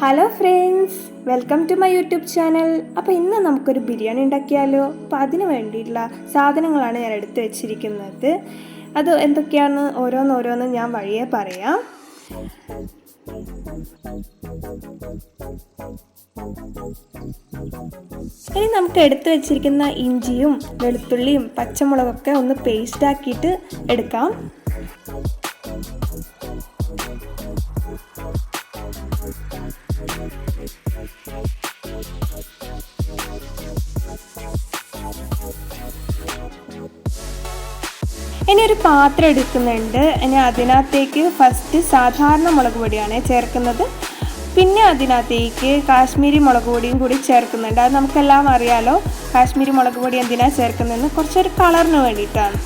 Hello friends welcome to my YouTube channel അപ്പോൾ ഇന്ന് നമുക്കൊരു ബിരിയാണി ഉണ്ടാക്കിയാലോ? അപ്പോൾ അതിന് വേണ്ടിയിട്ടുള്ള സാധനങ്ങളാണ് ഞാൻ എടുത്തു വെച്ചിരിക്കുന്നത്. അത് എന്തൊക്കെയാണെന്ന് ഓരോന്നോരോന്ന് ഞാൻ വഴിയെ പറയാം. ഇനി നമുക്ക് എടുത്തു വെച്ചിരിക്കുന്ന ഇഞ്ചിയും വെളുത്തുള്ളിയും പച്ചമുളകൊക്കെ ഒന്ന് പേസ്റ്റ് ആക്കിയിട്ട് എടുക്കാം. ഇനി ഒരു പാത്രം എടുക്കുന്നുണ്ട്. ഇനി അതിനകത്തേക്ക് ഫസ്റ്റ് സാധാരണ മുളക് പൊടിയാണ് ചേർക്കുന്നത്. പിന്നെ അതിനകത്തേക്ക് കാശ്മീരി മുളക് പൊടിയും കൂടി ചേർക്കുന്നുണ്ട്. അത് നമുക്കെല്ലാം അറിയാലോ കാശ്മീരി മുളക് പൊടി എന്തിനാണ് ചേർക്കുന്നതെന്ന്. കുറച്ചൊരു കളറിന് വേണ്ടിയിട്ടാണ്.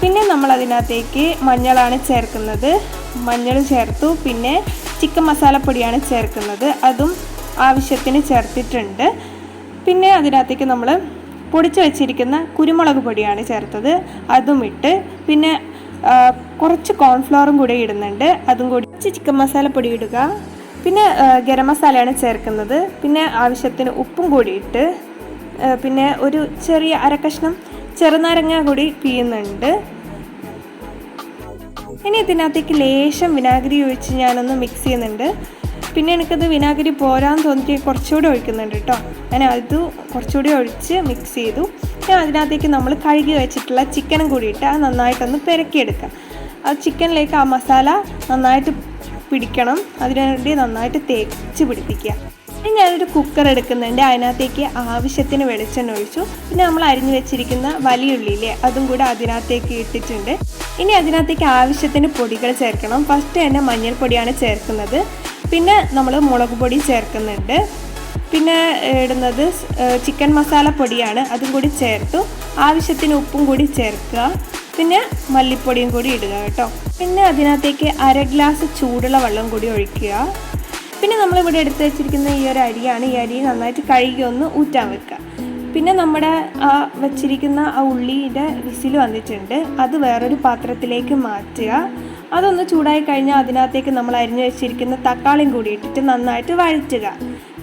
പിന്നെ നമ്മൾ അതിനകത്തേക്ക് മഞ്ഞളാണ് ചേർക്കുന്നത്. മഞ്ഞൾ ചേർത്തു. പിന്നെ ചിക്കൻ മസാലപ്പൊടിയാണ് ചേർക്കുന്നത്. അതും ആവശ്യത്തിന് ചേർത്തിട്ടുണ്ട്. പിന്നെ അതിനകത്തേക്ക് നമ്മൾ പൊടിച്ചു വെച്ചിരിക്കുന്ന കുരുമുളക് പൊടിയാണ് ചേർത്തത്. അതും ഇട്ട് പിന്നെ കുറച്ച് കോൺഫ്ലവറും കൂടി ഇടുന്നുണ്ട്. അതും കൂടി കുറച്ച് ചിക്കൻ മസാലപ്പൊടി ഇടുക. പിന്നെ ഗരം മസാലയാണ് ചേർക്കുന്നത്. പിന്നെ ആവശ്യത്തിന് ഉപ്പും കൂടി ഇട്ട് പിന്നെ ഒരു ചെറിയ അരക്കഷ്ണം ചെറുനാരങ്ങ കൂടി പിയുന്നുണ്ട്. ഇനി ഇതിനകത്തേക്ക് ലേശം വിനാഗിരി ഒഴിച്ച് ഞാനൊന്ന് മിക്സ് ചെയ്യുന്നുണ്ട്. പിന്നെ എനിക്കത് വിനാഗിരി പോരാന്ന് തോന്നിയിട്ട് കുറച്ചുകൂടി ഒഴിക്കുന്നുണ്ട് കേട്ടോ. ഞാൻ അത് കുറച്ചുകൂടി ഒഴിച്ച് മിക്സ് ചെയ്തു. പിന്നെ അതിനകത്തേക്ക് നമ്മൾ കഴുകി വെച്ചിട്ടുള്ള ചിക്കനും കൂടി ഇട്ട് അത് നന്നായിട്ടൊന്ന് പെരക്കിയെടുക്കാം. ആ ചിക്കനിലേക്ക് ആ മസാല നന്നായിട്ട് പിടിക്കണം. അതിനുവേണ്ടി നന്നായിട്ട് തേച്ച് പിടിപ്പിക്കുക. ഇനി ഞാനൊരു കുക്കർ എടുക്കുന്നുണ്ട്. അതിനകത്തേക്ക് ആവശ്യത്തിന് വെളിച്ചെണ്ണ ഒഴിച്ചു. പിന്നെ നമ്മൾ അരിഞ്ഞു വെച്ചിരിക്കുന്ന വലിയ ഉള്ളിയില്ലേ അതും കൂടെ അതിനകത്തേക്ക് ഇട്ടിട്ടുണ്ട്. ഇനി അതിനകത്തേക്ക് ആവശ്യത്തിന് പൊടികൾ ചേർക്കണം. ഫസ്റ്റ് തന്നെ മഞ്ഞൾപ്പൊടിയാണ് ചേർക്കുന്നത്. പിന്നെ നമ്മൾ മുളക് പൊടി ചേർക്കുന്നുണ്ട്. പിന്നെ ഇടുന്നത് ചിക്കൻ മസാല പൊടിയാണ്. അതും കൂടി ചേർത്തു. ആവശ്യത്തിന് ഉപ്പും കൂടി ചേർക്കുക. പിന്നെ മല്ലിപ്പൊടിയും കൂടി ഇടുക കേട്ടോ. പിന്നെ അതിനകത്തേക്ക് അര ഗ്ലാസ് ചൂടുള്ള വെള്ളം കൂടി ഒഴിക്കുക. പിന്നെ നമ്മളിവിടെ എടുത്ത് വെച്ചിരിക്കുന്ന ഈ ഒരു അരിയാണ്. ഈ അരി നന്നായിട്ട് കഴുകി ഒന്ന് ഊറ്റാൻ വെക്കുക. പിന്നെ നമ്മുടെ ആ വച്ചിരിക്കുന്ന ആ ഉള്ളിയുടെ വിസിൽ വന്നിട്ടുണ്ട്. അത് വേറൊരു പാത്രത്തിലേക്ക് മാറ്റുക. അതൊന്ന് ചൂടായി കഴിഞ്ഞാൽ അതിനകത്തേക്ക് നമ്മൾ അരിഞ്ഞു വെച്ചിരിക്കുന്ന തക്കാളിയും കൂടി ഇട്ടിട്ട് നന്നായിട്ട് വഴറ്റുക.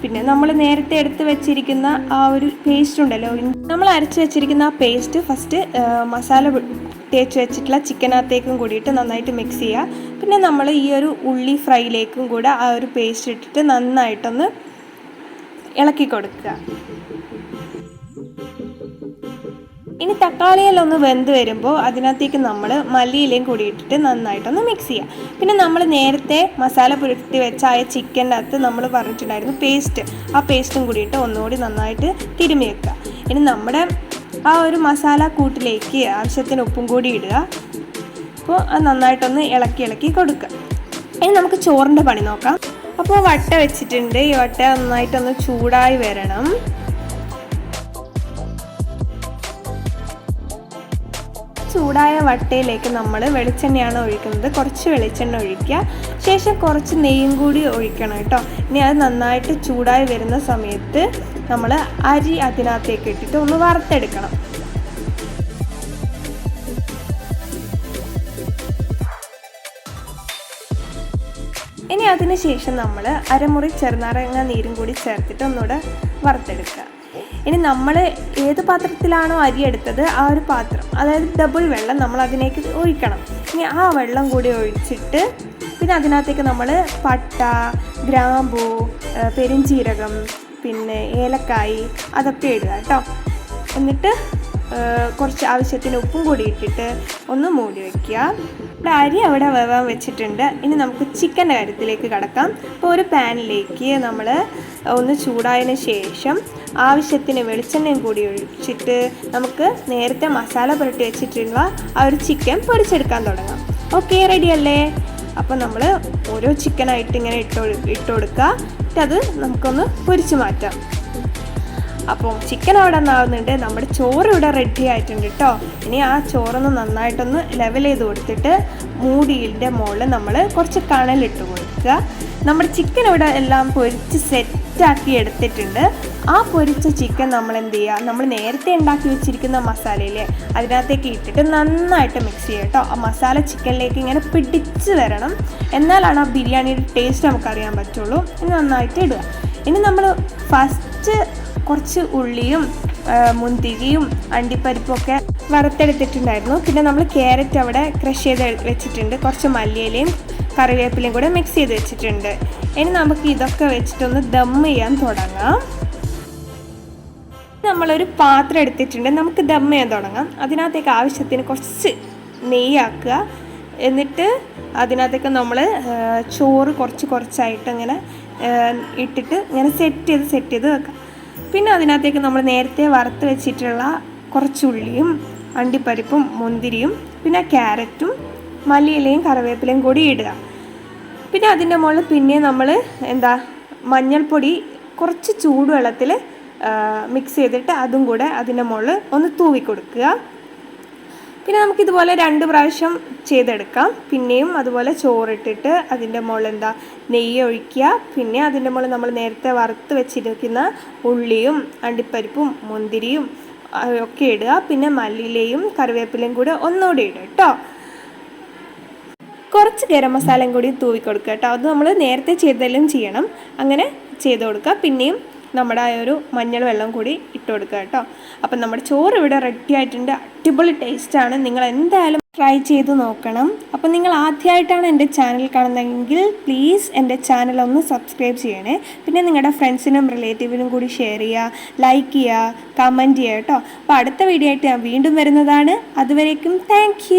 പിന്നെ നമ്മൾ നേരത്തെ എടുത്ത് വെച്ചിരിക്കുന്ന ആ ഒരു പേസ്റ്റ് ഉണ്ടല്ലോ നമ്മൾ അരച്ച് വെച്ചിരിക്കുന്ന ആ പേസ്റ്റ് ഫസ്റ്റ് മസാല തേച്ച് വെച്ചിട്ടുള്ള ചിക്കനകത്തേക്കും കൂടിയിട്ട് നന്നായിട്ട് മിക്സ് ചെയ്യുക. പിന്നെ നമ്മൾ ഈ ഒരു ഉള്ളി ഫ്രൈയിലേക്കും കൂടെ ആ ഒരു പേസ്റ്റ് ഇട്ടിട്ട് നന്നായിട്ടൊന്ന് ഇളക്കി കൊടുക്കുക. ഇനി തക്കാളിയെല്ലാം ഒന്ന് വെന്ത് വരുമ്പോൾ അതിനകത്തേക്ക് നമ്മൾ മല്ലിയിലയും കൂടി ഇട്ടിട്ട് നന്നായിട്ടൊന്ന് മിക്സ് ചെയ്യാം. പിന്നെ നമ്മൾ നേരത്തെ മസാല പുരട്ടി വെച്ച ആ ചിക്കന്റെ അകത്ത് നമ്മൾ പറഞ്ഞിട്ടുണ്ടായിരുന്നു പേസ്റ്റ് ആ പേസ്റ്റും കൂടിയിട്ട് ഒന്നുകൂടി നന്നായിട്ട് തിരുമ്മി വെക്കുക ഇനി നമ്മുടെ ആ ഒരു മസാല കൂട്ടിലേക്ക് ആവശ്യത്തിന് ഉപ്പും കൂടി ഇടുക. അപ്പോൾ അത് നന്നായിട്ടൊന്ന് ഇളക്കി ഇളക്കി കൊടുക്കുക ഇനി നമുക്ക് ചോറിന്റെ പണി നോക്കാം. അപ്പോൾ വട്ട വെച്ചിട്ടുണ്ട്. ഈ വട്ട നന്നായിട്ടൊന്ന് ചൂടായി വരണം. ചൂടായ വട്ടയിലേക്ക് നമ്മൾ വെളിച്ചെണ്ണയാണ് ഒഴിക്കുന്നത്. കുറച്ച് വെളിച്ചെണ്ണ ഒഴിക്കുക. ശേഷം കുറച്ച് നെയ്യും കൂടി ഒഴിക്കണം കേട്ടോ. ഇനി അത് നന്നായിട്ട് ചൂടായി വരുന്ന സമയത്ത് നമ്മൾ അരി അതിനകത്തേക്ക് ഇട്ടിട്ട് ഒന്ന് വറുത്തെടുക്കണം. ഇനി അതിന് ശേഷം നമ്മൾ അരമുറി ചെറുനാരങ്ങ നീരും കൂടി ചേർത്തിട്ട് ഒന്നുകൂടെ വറുത്തെടുക്കുക. ഇനി നമ്മൾ ഏത് പാത്രത്തിലാണോ അരി എടുത്തത് ആ ഒരു പാത്രം അതായത് ഡബിൾ വെള്ളം നമ്മൾ അതിലേക്ക് ഒഴിക്കണം. ഇനി ആ വെള്ളം കൂടി ഒഴിച്ചിട്ട് പിന്നെ അതിനകത്തേക്ക് നമ്മൾ പട്ട ഗ്രാമ്പൂ പെരുംജീരകം പിന്നെ ഏലക്കായി അതൊക്കെ ഇടുക കേട്ടോ. എന്നിട്ട് കുറച്ച് ആവശ്യത്തിന് ഉപ്പും കൂടി ഇട്ടിട്ട് ഒന്ന് മൂടി വയ്ക്കുക ഇവിടെ അരി അവിടെ വേവാൻ വെച്ചിട്ടുണ്ട്. ഇനി നമുക്ക് ചിക്കന്റെ കാര്യത്തിലേക്ക് കടക്കാം. അപ്പോൾ ഒരു പാനിലേക്ക് നമ്മൾ ഒന്ന് ചൂടായതിന് ശേഷം ആവശ്യത്തിന് വെളിച്ചെണ്ണയും കൂടി ഒഴിച്ചിട്ട് നമുക്ക് നേരത്തെ മസാല പുരട്ടി വെച്ചിട്ടുള്ള ആ ഒരു ചിക്കൻ പൊരിച്ചെടുക്കാൻ തുടങ്ങാം. ഓക്കെ റെഡി അല്ലേ? അപ്പോൾ നമ്മൾ ഓരോ ചിക്കനായിട്ട് ഇങ്ങനെ ഇട്ട് ഇട്ട് കൊടുക്കുക. എന്നിട്ട് അത് നമുക്കൊന്ന് പൊരിച്ച് മാറ്റാം. അപ്പോൾ ചിക്കൻ അവിടെ നിന്നാവുന്നുണ്ട്. നമ്മുടെ ചോറ് ഇവിടെ റെഡി ആയിട്ടുണ്ട് കേട്ടോ ഇനി ആ ചോറൊന്ന് നന്നായിട്ടൊന്ന് ലെവൽ ചെയ്ത് കൊടുത്തിട്ട് മൂടിയിന്റെ മുകളിൽ നമ്മൾ കുറച്ച് കണലിട്ട് കൊടുക്കുക. നമ്മുടെ ചിക്കൻ ഇവിടെ എല്ലാം പൊരിച്ച് സെറ്റാക്കി എടുത്തിട്ടുണ്ട്. ആ പൊരിച്ച ചിക്കൻ നമ്മൾ എന്ത് ചെയ്യുക നമ്മൾ നേരത്തെ ഉണ്ടാക്കി വെച്ചിരിക്കുന്ന മസാലയിലെ അതിനകത്തേക്ക് ഇട്ടിട്ട് നന്നായിട്ട് മിക്സ് ചെയ്യുക കേട്ടോ. ആ മസാല ചിക്കനിലേക്ക് ഇങ്ങനെ പിടിച്ച് വരണം. എന്നാലാണ് ആ ബിരിയാണിയുടെ ടേസ്റ്റ് നമുക്കറിയാൻ പറ്റുള്ളൂ. ഇനി നന്നായിട്ട് ഇടുക. ഇനി നമ്മൾ ഫസ്റ്റ് കുറച്ച് ഉള്ളിയും മുന്തിരിയും അണ്ടിപ്പരിപ്പൊക്കെ വറുത്തെടുത്തിട്ടുണ്ടായിരുന്നു. പിന്നെ നമ്മൾ ക്യാരറ്റ് അവിടെ ക്രഷ് ചെയ്ത് വെച്ചിട്ടുണ്ട്. കുറച്ച് മല്ലിയിലയും കറിവേപ്പിലയും കൂടെ മിക്സ് ചെയ്ത് വെച്ചിട്ടുണ്ട്. ഇനി നമുക്ക് ഇതൊക്കെ വെച്ചിട്ടൊന്ന് ദം ചെയ്യാൻ തുടങ്ങാം. നമ്മളൊരു പാത്രം എടുത്തിട്ടുണ്ട്. നമുക്ക് ദം ചെയ്യാൻ തുടങ്ങാം. അതിനകത്തേക്ക് ആവശ്യത്തിന് കുറച്ച് നെയ്യാക്കുക എന്നിട്ട് അതിനകത്തേക്ക് നമ്മൾ ചോറ് കുറച്ച് കുറച്ചായിട്ട് ഇങ്ങനെ ഇട്ടിട്ട് ഇങ്ങനെ സെറ്റ് ചെയ്ത് സെറ്റ് ചെയ്ത് വെക്കാം. പിന്നെ അതിനകത്തേക്ക് നമ്മൾ നേരത്തെ വറുത്ത് വെച്ചിട്ടുള്ള കുറച്ച് ഉള്ളിയും അണ്ടിപ്പരിപ്പും മുന്തിരിയും പിന്നെ ക്യാരറ്റും മല്ലിയിലയും കറിവേപ്പിലയും കൂടി ഇടുക. പിന്നെ അതിന്റെ മുകളിൽ പിന്നെ നമ്മൾ എന്താ മഞ്ഞൾപ്പൊടി കുറച്ച് ചൂടുവെള്ളത്തിൽ മിക്സ് ചെയ്തിട്ട് അതും കൂടെ അതിന്റെ മുകളിൽ ഒന്ന് തൂവി കൊടുക്കുക. പിന്നെ നമുക്കിതുപോലെ രണ്ട് പ്രാവശ്യം ചെയ്തെടുക്കാം. പിന്നെയും അതുപോലെ ചോറിട്ടിട്ട് അതിന്റെ മുകളിൽ എന്താ നെയ്യ് ഒഴിക്കുക. പിന്നെ അതിന്റെ മുകളിൽ നമ്മൾ നേരത്തെ വറുത്ത് വെച്ചിരിക്കുന്ന ഉള്ളിയും അണ്ടിപ്പരിപ്പും മുന്തിരിയും ഒക്കെ ഇടുക. പിന്നെ മല്ലിയിലയും കറിവേപ്പിലയും കൂടെ ഒന്നുകൂടി ഇടുക കേട്ടോ. കുറച്ച് ഗരം മസാലയും കൂടി തൂവി കൊടുക്കുക കേട്ടോ. അത് നമ്മൾ നേരത്തെ ചെയ്തതെല്ലാം ചെയ്യണം. അങ്ങനെ ചെയ്ത് കൊടുക്കുക. പിന്നെയും നമ്മുടെ ആ ഒരു മഞ്ഞൾ വെള്ളം കൂടി ഇട്ട് കൊടുക്കുക കേട്ടോ. അപ്പം നമ്മുടെ ചോറ് ഇവിടെ റെഡി ആയിട്ടുണ്ട്. അടിപൊളി ടേസ്റ്റാണ് നിങ്ങൾ എന്തായാലും ട്രൈ ചെയ്ത് നോക്കണം. അപ്പം നിങ്ങൾ ആദ്യമായിട്ടാണ് എന്റെ ചാനൽ കാണുന്നതെങ്കിൽ പ്ലീസ് എന്റെ ചാനൽ ഒന്ന് സബ്സ്ക്രൈബ് ചെയ്യണേ. പിന്നെ നിങ്ങളുടെ ഫ്രണ്ട്സിനും റിലേറ്റീവിനും കൂടി ഷെയർ ചെയ്യുക ലൈക്ക് ചെയ്യുക കമന്റ് ചെയ്യുക കേട്ടോ. അപ്പോൾ അടുത്ത വീഡിയോ ആയിട്ട് ഞാൻ വീണ്ടും വരുന്നതാണ്. അതുവരേക്കും താങ്ക്